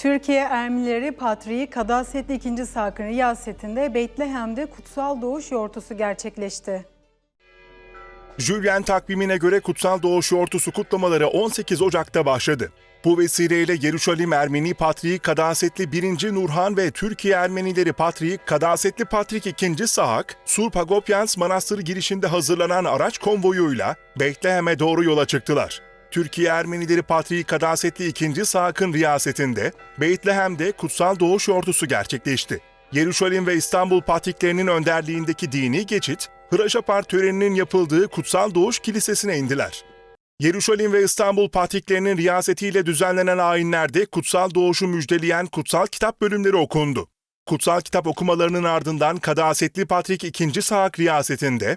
Türkiye Ermenileri Patriği Kadasetli 2. Sakın riyasetinde Beytlehem'de kutsal doğuş yortusu gerçekleşti. Julian takvimine göre Kutsal Doğuş Yortusu kutlamaları 18 Ocak'ta başladı. Bu vesileyle Yeruşalim Ermeni Patriği Kadasetli 1. Nurhan ve Türkiye Ermenileri Patriği Kadasetli Patrik 2. Sahak, Sur Pagopyans Manastırı girişinde hazırlanan araç konvoyuyla Beytlehem'e doğru yola çıktılar. Türkiye Ermenileri Patriği Kadasetli 2. Sahak'ın riyasetinde Beytlehem'de Kutsal Doğuş Yortusu gerçekleşti. Yeruşalim ve İstanbul patriklerinin önderliğindeki dini geçit, Hıraşapar töreninin yapıldığı Kutsal Doğuş Kilisesi'ne indiler. Yeruşalim ve İstanbul patriklerinin riyasetiyle düzenlenen ayinlerde Kutsal Doğuş'u müjdeleyen kutsal kitap bölümleri okundu. Kutsal kitap okumalarının ardından Kadasetli Patrik 2. Sahak riyasetinde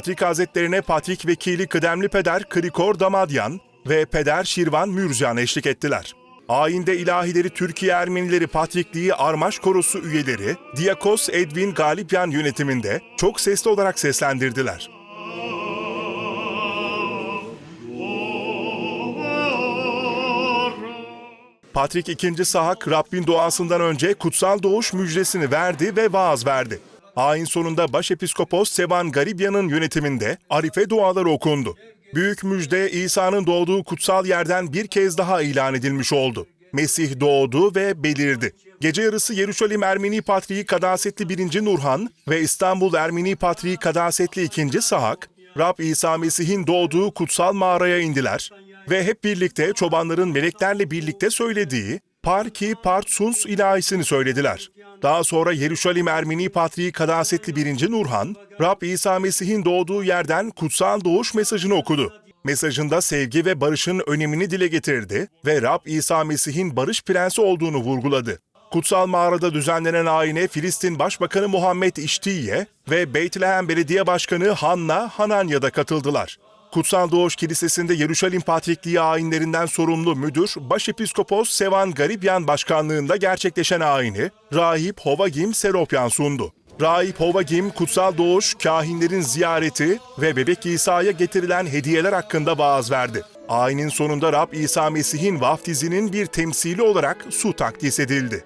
Patrik Hazretlerine Patrik Vekili Kıdemli Peder Krikor Damadyan ve Peder Şirvan Mürcan eşlik ettiler. Ayinde ilahileri Türkiye Ermenileri Patrikliği Armaş Korosu üyeleri Diakos Edwin Galipyan yönetiminde çok sesli olarak seslendirdiler. Patrik II. Sahak Rabbin doğasından önce kutsal doğuş müjdesini verdi ve vaaz verdi. Ayin sonunda Başepiskopos Sevan Garibyan'ın yönetiminde Arife duaları okundu. Büyük müjde İsa'nın doğduğu kutsal yerden bir kez daha ilan edilmiş oldu. Mesih doğdu ve belirdi. Gece yarısı Yeruşalim Ermeni Patriği Kadasetli 1. Nurhan ve İstanbul Ermeni Patriği Kadasetli 2. Sahak, Rab İsa Mesih'in doğduğu kutsal mağaraya indiler ve hep birlikte çobanların meleklerle birlikte söylediği Parki Partsuns ilahisini söylediler. Daha sonra Yeruşalim Ermeni Patriği Kadasetli 1. Nurhan, Rab İsa Mesih'in doğduğu yerden kutsal doğuş mesajını okudu. Mesajında sevgi ve barışın önemini dile getirdi ve Rab İsa Mesih'in barış prensi olduğunu vurguladı. Kutsal mağarada düzenlenen ayine Filistin Başbakanı Muhammed İştiye ve Beytlehem Belediye Başkanı Hanna Hananya da katıldılar. Kutsal Doğuş Kilisesi'nde Yeruşalim Patrikliği ayinlerinden sorumlu müdür Başepiskopos Sevan Garibyan başkanlığında gerçekleşen ayini Rahip Hovagim Seropyan sundu. Rahip Hovagim, Kutsal Doğuş, kahinlerin ziyareti ve Bebek İsa'ya getirilen hediyeler hakkında vaaz verdi. Ayinin sonunda Rab İsa Mesih'in vaftizinin bir temsili olarak su takdis edildi.